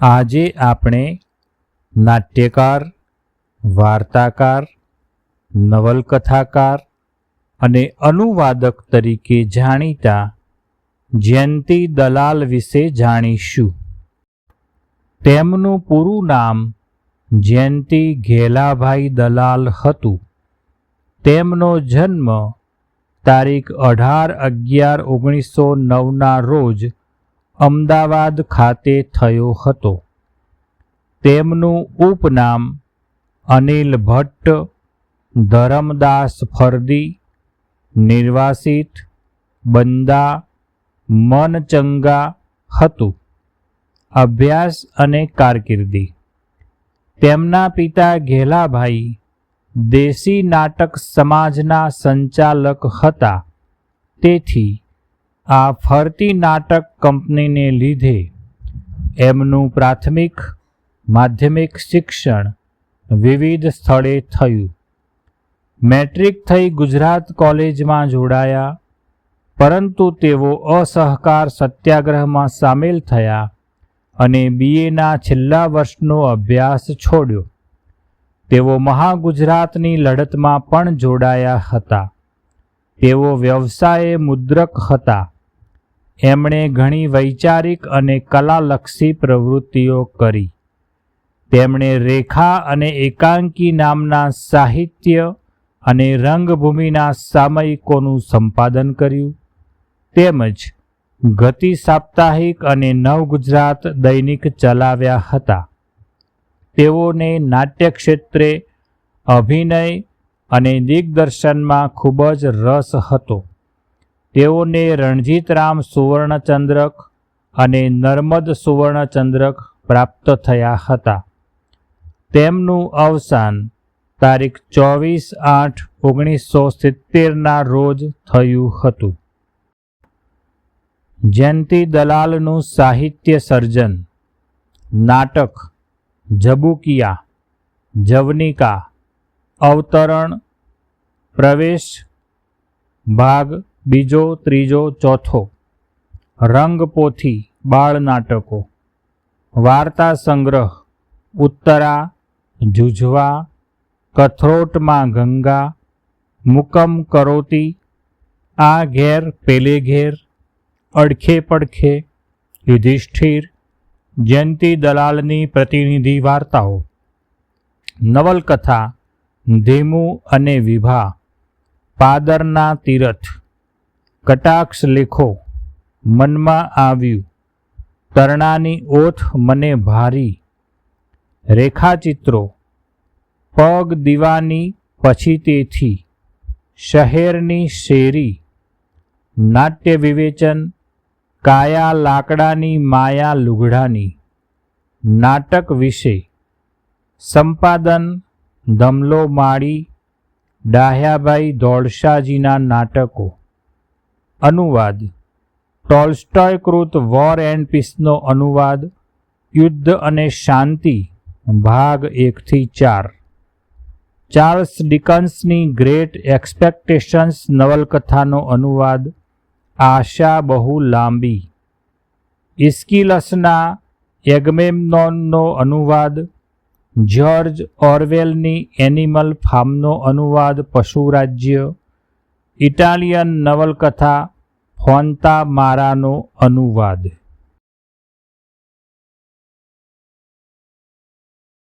આજે આપણે નાટ્યકાર, વાર્તાકાર, નવલકથાકાર અને અનુવાદક તરીકે જાણીતા જયંતી દલાલ વિશે જાણીશું. તેમનું પૂરું નામ જયંતિ ઘેલાભાઈ દલાલ હતું. તેમનો જન્મ તારીખ અઢાર અગિયાર ઓગણીસો નવના રોજ અમદાવાદ ખાતે થયો હતો. તેમનું ઉપનામ અનિલ ભટ્ટ, ધરમદાસ ફરદી, નિર્વાસિત બંદા મનચંગા હતું. અભ્યાસ અને કારકિર્દી. તેમના પિતા ઘેલાભાઈ દેશી નાટક સમાજના સંચાલક હતા. તેથી આ ફરતી નાટક કંપનીને લીધે એમનું પ્રાથમિક માધ્યમિક શિક્ષણ વિવિધ સ્થળે થયું. મેટ્રિક થઈ ગુજરાત કોલેજમાં જોડાયા, પરંતુ તેઓ અસહકાર સત્યાગ્રહમાં સામેલ થયા અને બીએના છેલ્લા વર્ષનો અભ્યાસ છોડ્યો. તેઓ મહાગુજરાતની લડતમાં પણ જોડાયા હતા. તેઓ વ્યવસાયે મુદ્રક હતા. એમણે ઘણી વૈચારિક અને કલાલક્ષી પ્રવૃત્તિઓ કરી. તેમણે રેખા અને એકાંકી નામના સાહિત્ય અને રંગભૂમિના સામયિકોનું સંપાદન કર્યું. તેમજ ગતિ સાપ્તાહિક અને નવગુજરાત દૈનિક ચલાવ્યા હતા. તેઓને નાટ્ય ક્ષેત્રે અભિનય અને દિગ્દર્શનમાં ખૂબ જ રસ હતો. તેઓને રણજીતરામ સુવર્ણચંદ્રક અને નર્મદ સુવર્ણચંદ્રક પ્રાપ્ત થયા હતા. તેમનું અવસાન તારીખ ચોવીસ આઠ ઓગણીસો સિત્તેરના રોજ થયું હતું. જયંતિ દલાલનું સાહિત્ય સર્જન, નાટક જબુકિયા જવનિકા અવતરણ, પ્રવેશ, ભાગ બીજો, ત્રીજો, ચોથો. રંગપોથી, બાળ નાટકો. વાર્તા સંગ્રહ, ઉત્તરા, જુજવા, કથરોટમાં ગંગા, મુકમ કરોતી, આ ઘેર પેલે ઘેર, અડખે પડખે, યુધિષ્ઠિર, જયંતી દલાલની પ્રતિનિધિ વાર્તાઓ. નવલકથા, ધીમુ અને વિભા, પાદરના તીરથ. કટાક્ષ લેખો મનમાં આવ્યું. તરણાની ઓથ મને ભારી. રેખાચિત્રો. પગ દીવાની પછી તેથી. શહેરની શેરી. નાટ્ય વિવેચન. કાયા લાકડાની માયા લુગડાની. નાટક વિશે. સંપાદન. ધમલો માળી. ડાહ્યાભાઈ દોડશાજીના નાટકો. અનુવાદ. ટોલ્સ્ટોય કૃત વોર એન્ડ પીસનો અનુવાદ, યુદ્ધ અને શાંતિ, ભાગ એકથી ચાર. ચાર્લ્સ ડિકન્સની ગ્રેટ એક્સપેક્ટેશન્સ નવલકથાનો અનુવાદ, આશા બહુ લાંબી. ઇસ્કિલસના એગમેમનોનનો અનુવાદ, જ્યોર્જ ઓરવેલની એનિમલ ફાર્મનો અનુવાદ પશુરાજ્ય, ઇટાલિયન નવલકથા ફોન્તા મારાનો અનુવાદ.